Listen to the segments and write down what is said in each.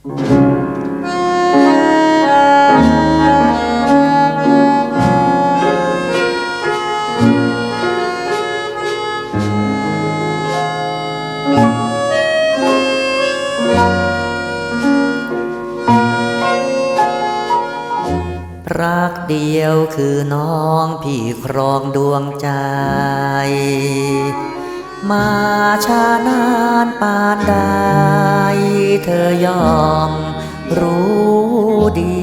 รักเดียวคือน้องพี่ครองดวงใจ มาช้านานปานใดเธอยอมรู้ดี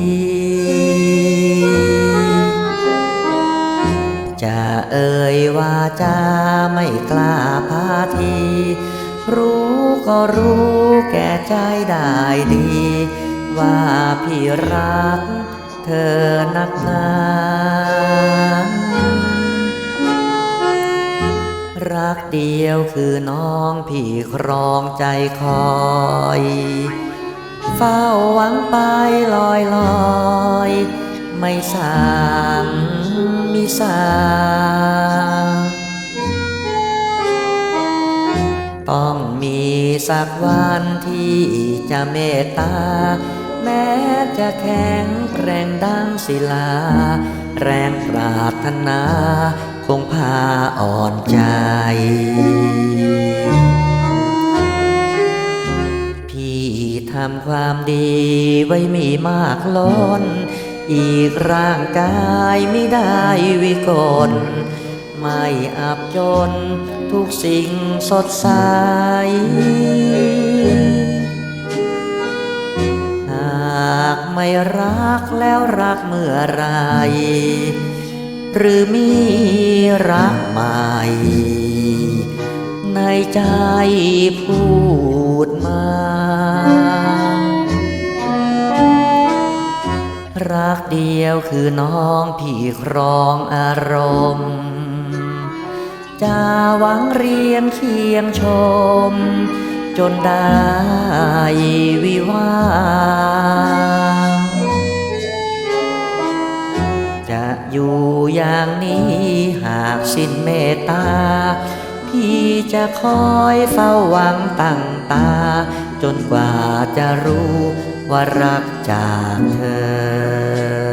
จะเอ่ยว่าจะไม่กล้าพาที รู้ก็รู้แก่ใจได้ดี ว่าพี่รักเธอนักหนา รักเดียวคือน้องพี่ครองใจคอย เฝ้าหวังไปลอยลอย ไม่สางมิสาต้องมีสักวันที่จะเมตตา แม้จะแข็งแกร่งดังศิลา แรงปรารถนา คงพาอ่อนใจพี่ทำความดีไว้มีมากล้น อีกร่างกายไม่ได้วิกล ไม่อับจนทุกสิ่งสดใส หากไม่รักแล้วรักเมื่อไร หรือมีรักใหม่ ในใจพูดมา รักเดียวคือน้องพี่ครองอารมณ์จะหวังเรียนเคียงชม จนได้วิวา อยู่อย่างนี้หากสิ้นเมตตา พี่จะคอยเฝ้าหวังตั้งตา จนกว่าจะรู้ว่ารักจากเธอ